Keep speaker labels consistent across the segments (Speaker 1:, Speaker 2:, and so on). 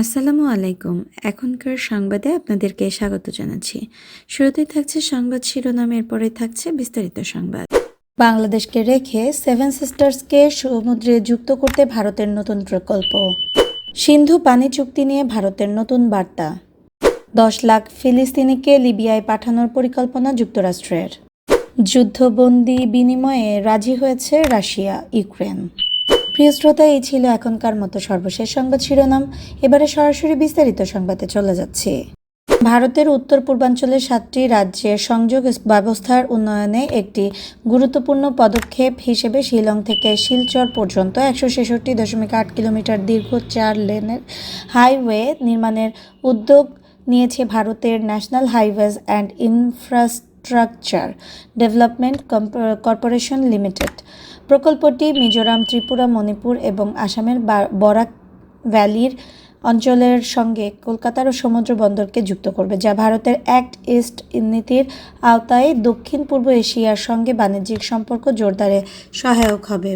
Speaker 1: আসসালামু আলাইকুম। এখনকার সংবাদে আপনাদেরকে স্বাগত জানাচ্ছি। শুরুতেই থাকছে সংবাদ শিরোনামের পরে থাকছে বিস্তারিত সংবাদ। বাংলাদেশকে রেখে সেভেন সিস্টার্সকে সমুদ্রে যুক্ত করতে ভারতের নতুন প্রকল্প। সিন্ধু পানি চুক্তি নিয়ে ভারতের নতুন বার্তা। দশ লাখ ফিলিস্তিনিকে লিবিয়ায় পাঠানোর পরিকল্পনা যুক্তরাষ্ট্রের। যুদ্ধবন্দি বিনিময়ে রাজি হয়েছে রাশিয়া, ইউক্রেন। প্রিয় শ্রোতা এই ছিল এখনকার মতো সর্বশেষ সংবাদ শিরোনাম। এবারে সরাসরি বিস্তারিত সংবাদে চলে যাচ্ছে। ভারতের উত্তর পূর্বাঞ্চলের সাতটি রাজ্যের সংযোগ ব্যবস্থার উন্নয়নে একটি গুরুত্বপূর্ণ পদক্ষেপ হিসেবে শিলং থেকে শিলচর পর্যন্ত একশো ছেষট্টি দশমিক আট কিলোমিটার দীর্ঘ চার লেনের হাইওয়ে নির্মাণের উদ্যোগ নিয়েছে ভারতের national highways and infrastructure development corporation limited প্রকল্পটি মিজোরাম, ত্রিপুরা, মণিপুর এবং আসামের বরাক ভ্যালির অঞ্চলের সঙ্গে কলকাতার ও সমুদ্র বন্দরকে যুক্ত করবে, যা ভারতের অ্যাক্ট ইস্ট নীতির আওতায় দক্ষিণ পূর্ব এশিয়ার সঙ্গে বাণিজ্যিক সম্পর্ক জোরদারে সহায়ক হবে।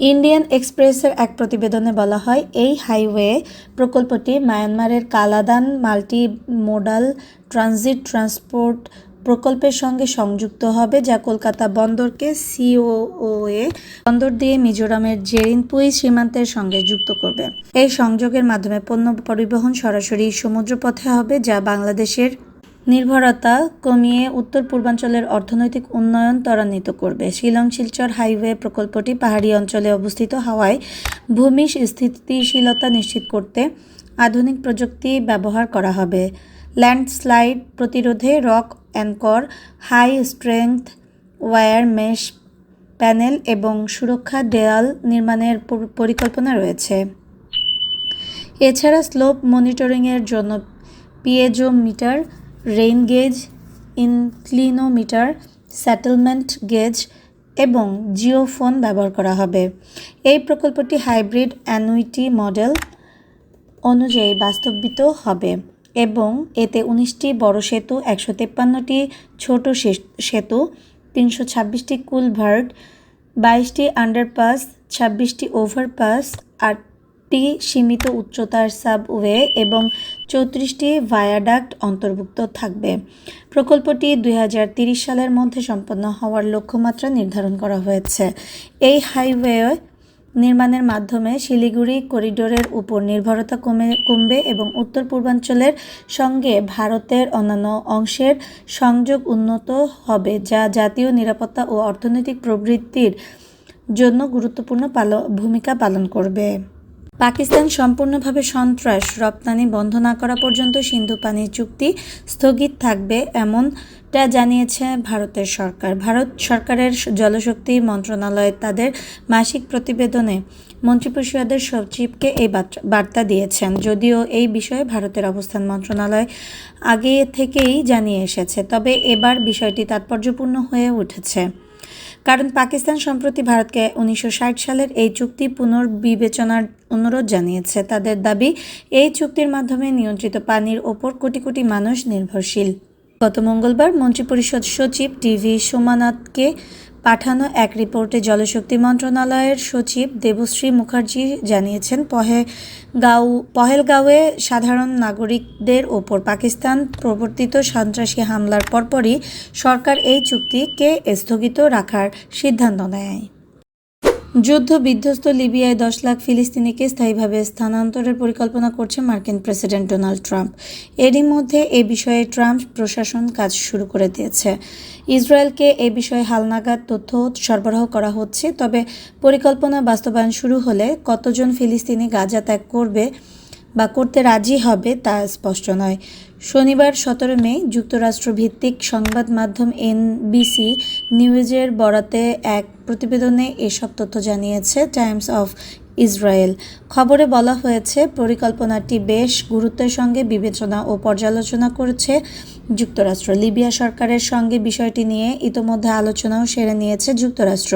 Speaker 1: ইন্ডিয়ান এক্সপ্রেসের এক প্রতিবেদনে বলা হয়, এই হাইওয়ে প্রকল্পটি মায়ানমারের Kaladan multi modal transit transport প্রকল্পের সঙ্গে সংযুক্ত হবে, যা কলকাতা বন্দরকে সিওওএ বন্দর দিয়ে মিজোরামের জেরিনপুই সীমান্তের সঙ্গে যুক্ত করবে। এই সংযোগের মাধ্যমে পণ্য পরিবহন সরাসরি সমুদ্রপথে হবে, যা বাংলাদেশের নির্ভরতা কমিয়ে উত্তর পূর্বাঞ্চলের অর্থনৈতিক উন্নয়ন ত্বরান্বিত করবে। শিলং, শিলচর হাইওয়ে প্রকল্পটি পাহাড়ি অঞ্চলে অবস্থিত হওয়ায় ভূমি স্থিতিশীলতা নিশ্চিত করতে আধুনিক প্রযুক্তি ব্যবহার করা হবে। ল্যান্ডস্লাইড প্রতিরোধে rock anchor high strength wire mesh panel এবং সুরক্ষা দেয়াল নির্মাণের পরিকল্পনা রয়েছে। এছাড়া স্লোপ মনিটরিংয়ের জন্য piezometer rain gauge inclinometer settlement gauge এবং জিওফোন ব্যবহার করা হবে। এই প্রকল্পটি হাইব্রিড অ্যানুইটি মডেল অনুযায়ী বাস্তবিত হবে এবং এতে উনিশটি বড় সেতু, একশো তেপ্পান্নটি ছোট সেতু, তিনশো ছাব্বিশটি কুলভার্ট বাইশটি আন্ডারপাস ছাব্বিশটি ওভারপাস আটটি সীমিত উচ্চতার সাবওয়ে এবং চৌত্রিশটি ভায়াডাক্ট অন্তর্ভুক্ত থাকবে। প্রকল্পটি দুই সালের মধ্যে সম্পন্ন হওয়ার লক্ষ্যমাত্রা নির্ধারণ করা হয়েছে। এই হাইওয়ে নির্মাণের মাধ্যমে শিলিগুড়ি করিডোরের উপর নির্ভরতা কমে, কমবে এবং উত্তর পূর্বাঞ্চলের সঙ্গে ভারতের অন্যান্য অংশের সংযোগ উন্নত হবে, যা জাতীয় নিরাপত্তা ও অর্থনৈতিক প্রবৃত্তির জন্য গুরুত্বপূর্ণ পাল, ভূমিকা পালন করবে। পাকিস্তান সম্পূর্ণভাবে সন্ত্রাস, রপ্তানি বন্ধ না করা পর্যন্ত সিন্ধু পানি চুক্তি স্থগিত থাকবে এমনটা জানিয়েছে ভারতের সরকার। ভারত সরকারের জলশক্তি মন্ত্রণালয় তাদের মাসিক প্রতিবেদনে মন্ত্রিপরিষদের সচিবকে এই বার্তা- দিয়েছেন। যদিও এই বিষয়ে ভারতের অবস্থান মন্ত্রণালয় আগে থেকেই জানিয়ে এসেছে, তবে এবার বিষয়টি তাৎপর্যপূর্ণ হয়ে উঠেছে। কারণ পাকিস্তান সম্প্রতি ভারতকে উনিশশো ষাট সালের এই চুক্তি পুনর্বিবেচনার অনুরোধ জানিয়েছে। তাদের দাবি, এই চুক্তির মাধ্যমে নিয়ন্ত্রিত পানির ওপর কোটি কোটি মানুষ নির্ভরশীল। গত মঙ্গলবার মন্ত্রিপরিষদ সচিব টিভি সোমানাথকে পাঠানো এক রিপোর্টে জলশক্তি মন্ত্রণালয়ের সচিব দেবশ্রী মুখার্জি জানিয়েছেন পহেগাঁও পহেলগাঁওয়ে সাধারণ নাগরিকদের ওপর পাকিস্তান প্রবর্তিত সন্ত্রাসী হামলার পরপরই সরকার এই চুক্তিকে স্থগিত রাখার সিদ্ধান্ত নেয়। যুদ্ধ বিধ্বস্ত লিবিয়ায় দশ লাখ ফিলিস্তিনিকে স্থায়ীভাবে স্থানান্তরের পরিকল্পনা করছে মার্কিন প্রেসিডেন্ট ডোনাল্ড ট্রাম্প। এরই মধ্যে এ বিষয়ে ট্রাম্প প্রশাসন কাজ শুরু করে দিয়েছে। ইসরায়েলকে এ বিষয়ে হালনাগাদ তথ্য সরবরাহ করা হচ্ছে, তবে পরিকল্পনা বাস্তবায়ন শুরু হলে কতজন ফিলিস্তিনি গাজা ত্যাগ করবে বা করতে রাজি হবে তা স্পষ্ট নয়। শনিবার সতেরো মে যুক্তরাষ্ট্র ভিত্তিক সংবাদ মাধ্যম এনবিসি নিউজের বরাতে এক প্রতিবেদনে এসব তথ্য জানিয়েছে টাইমস অফ ইসরায়েল। খবরে বলা হয়েছে, পরিকল্পনাটি বেশ গুরুত্বের সঙ্গে বিবেচনা ও পর্যালোচনা করেছে যুক্তরাষ্ট্র। লিবিয়া সরকারের সঙ্গে বিষয়টি নিয়ে ইতোমধ্যে আলোচনাও সেরে নিয়েছে যুক্তরাষ্ট্র।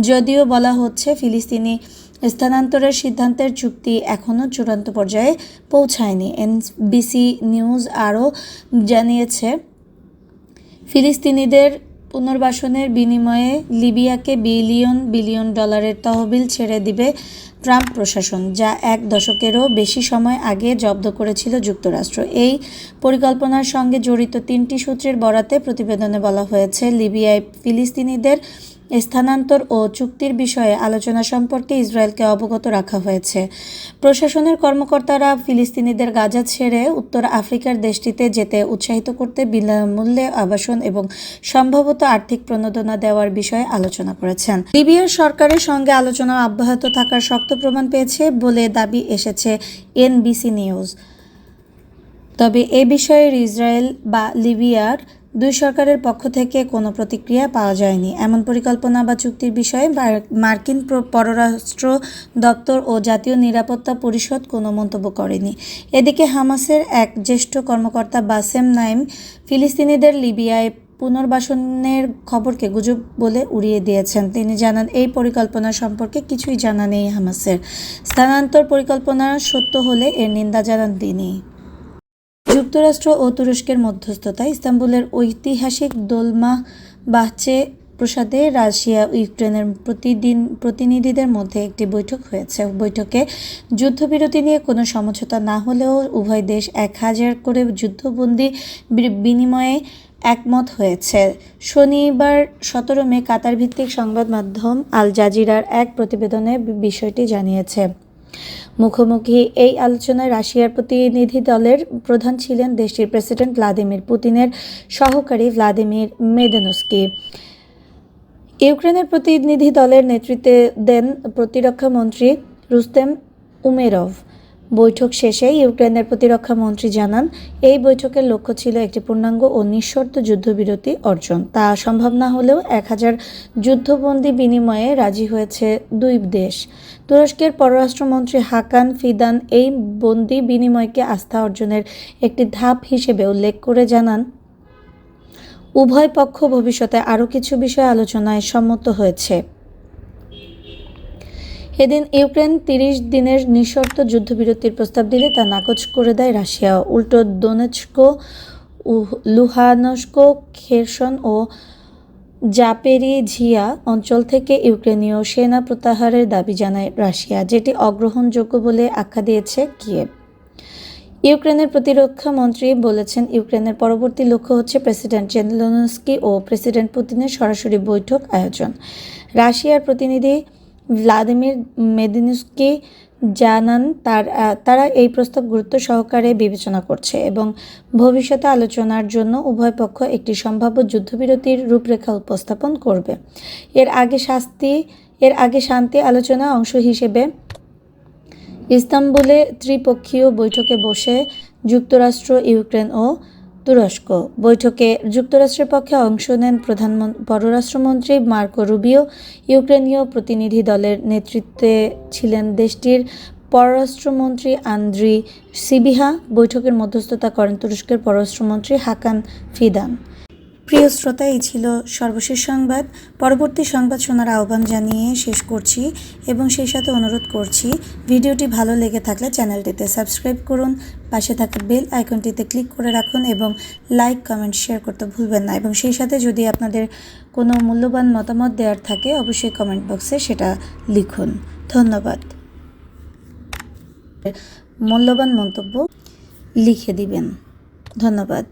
Speaker 1: যদিও বলা হচ্ছে, ফিলিস্তিনি স্থানান্তরের সিদ্ধান্তের চুক্তি এখনও চূড়ান্ত পর্যায়ে পৌঁছায়নি। এনবিসি নিউজ আরও জানিয়েছে, ফিলিস্তিনিদের পুনর্বাসনের বিনিময়ে লিবিয়াকে বিলিয়ন বিলিয়ন ডলারের তহবিল ছেড়ে দিবে ট্রাম্প প্রশাসন, যা এক দশকেরও বেশি সময় আগে জব্দ করেছিল যুক্তরাষ্ট্র। এই পরিকল্পনার সঙ্গে জড়িত তিনটি সূত্রের বরাতে প্রতিবেদনে বলা হয়েছে, লিবিয়ায় ফিলিস্তিনিদের স্থানান্তর ও চুক্তির বিষয়ে আলোচনা সম্পর্কে ইসরায়েলকে অবগত রাখা হয়েছে। প্রশাসনের কর্মকর্তারা ফিলিস্তিনিদের গাজা ছেড়ে উত্তর আফ্রিকার দেশটিতে যেতে উৎসাহিত করতে বিনামূল্যে আবাসন এবং সম্ভবত আর্থিক প্রণোদনা দেওয়ার বিষয়ে আলোচনা করেছেন। লিবিয়ার সরকারের সঙ্গে আলোচনা অব্যাহত থাকার শক্ত প্রমাণ পেয়েছে বলে দাবি এসেছে এনবিসি নিউজ। তবে এ বিষয়ে ইসরায়েল বা লিবিয়ার দুই সরকারের পক্ষ থেকে কোনো প্রতিক্রিয়া পাওয়া যায়নি। এমন পরিকল্পনা বা চুক্তির বিষয়ে মার্কিন পররাষ্ট্র দপ্তর ও জাতীয় নিরাপত্তা পরিষদ কোনো মন্তব্য করেনি। এদিকে হামাসের এক জ্যেষ্ঠ কর্মকর্তা বাসেম নাইম ফিলিস্তিনিদের লিবিয়ায় পুনর্বাসনের খবরকে গুজব বলে উড়িয়ে দিয়েছেন। তিনি জানান, এই পরিকল্পনা সম্পর্কে কিছুই জানা নেই হামাসের। স্থানান্তর পরিকল্পনা সত্য হলে এর নিন্দা জানান তিনি। যুক্তরাষ্ট্র ও তুরস্কের মধ্যস্থতায় ইস্তাম্বুলের ঐতিহাসিক দোলমা বাহচে প্রসাদে রাশিয়া ইউক্রেনের প্রতিদিন প্রতিনিধিদের মধ্যে একটি বৈঠক হয়েছে। বৈঠকে যুদ্ধবিরতি নিয়ে কোনো সমঝোতা না হলেও উভয় দেশ এক হাজার করে যুদ্ধবন্দি বিনিময়ে একমত হয়েছে। শনিবার সতেরো মে কাতার ভিত্তিক সংবাদ মাধ্যম আল জাজিরার এক প্রতিবেদনে বিষয়টি জানিয়েছে। মুখোমুখি এই আলোচনায় রাশিয়ার প্রতিনিধি দলের প্রধান ছিলেন দেশটির প্রেসিডেন্ট ভ্লাদিমির পুতিনের সহকারী ভ্লাদিমির মেদেনস্কি। ইউক্রেনের প্রতিনিধি দলের নেতৃত্বে দেন প্রতিরক্ষা মন্ত্রী রুস্তেম উমেরভ। বৈঠক শেষে ইউক্রেনের প্রতিরক্ষা মন্ত্রী জানান, এই বৈঠকের লক্ষ্য ছিল একটি পূর্ণাঙ্গ ও নিঃশর্ত যুদ্ধবিরতি অর্জন। তা সম্ভব না হলেও এক হাজার যুদ্ধবন্দী বিনিময়ে রাজি হয়েছে দুই দেশ। তুরস্কের পররাষ্ট্রমন্ত্রী হাকান ফিদান এই বন্দি বিনিময়কে আস্থা অর্জনের একটি ধাপ হিসেবে উল্লেখ করে জানান, উভয় পক্ষ ভবিষ্যতে আরও কিছু বিষয়ে আলোচনায় সম্মত হয়েছে। এদিন ইউক্রেন তিরিশ দিনের নিঃশর্ত যুদ্ধবিরতির প্রস্তাব দিলে তা নাকচ করে দেয় রাশিয়া। উল্টো উহ- লুহানস্ক, খেরসন ও জাপেরিঝিয়া অঞ্চল থেকে ইউক্রেনীয় সেনা প্রত্যাহারের দাবি জানায় রাশিয়া, যেটি অগ্রহণযোগ্য বলে আখ্যা দিয়েছে কিয়েভ। ইউক্রেনের প্রতিরক্ষা মন্ত্রী বলেছেন, ইউক্রেনের পরবর্তী লক্ষ্য হচ্ছে প্রেসিডেন্ট জেলেনস্কি ও প্রেসিডেন্ট পুতিনের সরাসরি বৈঠক আয়োজন। রাশিয়ার প্রতিনিধি ভ্লাদিমির মেদিনস্কি জানান, তার তারা এই প্রস্তাব গুরুত্ব সহকারে বিবেচনা করছে এবং ভবিষ্যতে আলোচনার জন্য উভয় পক্ষ একটি সম্ভাব্য যুদ্ধবিরতির রূপরেখা উপস্থাপন করবে। এর আগে শাস্তি, এর আগে শান্তি আলোচনা অংশ হিসেবে ইস্তাম্বুলে ত্রিপক্ষীয় বৈঠকে বসে যুক্তরাষ্ট্র, ইউক্রেন ও তুরস্ক বৈঠকে যুক্তরাষ্ট্রের পক্ষে অংশ নেন প্রধানমন্ত্রী পররাষ্ট্রমন্ত্রী মার্কো রুবিও। ইউক্রেনীয় প্রতিনিধি দলের নেতৃত্বে ছিলেন দেশটির পররাষ্ট্রমন্ত্রী আন্দ্রি সিবিহা। বৈঠকের মধ্যস্থতা করেন তুরস্কের পররাষ্ট্রমন্ত্রী হাকান ফিদান। প্রিয় শ্রোতা, এই ছিল সর্বশেষ সংবাদ। পরবর্তী সংবাদ শোনার আহ্বান জানিয়ে শেষ করছি এবং সেই সাথে অনুরোধ করছি, ভিডিওটি ভালো লেগে থাকলে চ্যানেলটিতে সাবস্ক্রাইব করুন, পাশে থাকা বেল আইকনটিতে ক্লিক করে রাখুন এবং লাইক, কমেন্ট, শেয়ার করতে ভুলবেন না। এবং সেই সাথে যদি আপনাদের কোনো মূল্যবান মতামত দেওয়ার থাকে, অবশ্যই কমেন্ট বক্সে সেটা লিখুন। ধন্যবাদ। মূল্যবান মন্তব্য লিখে দিবেন। ধন্যবাদ।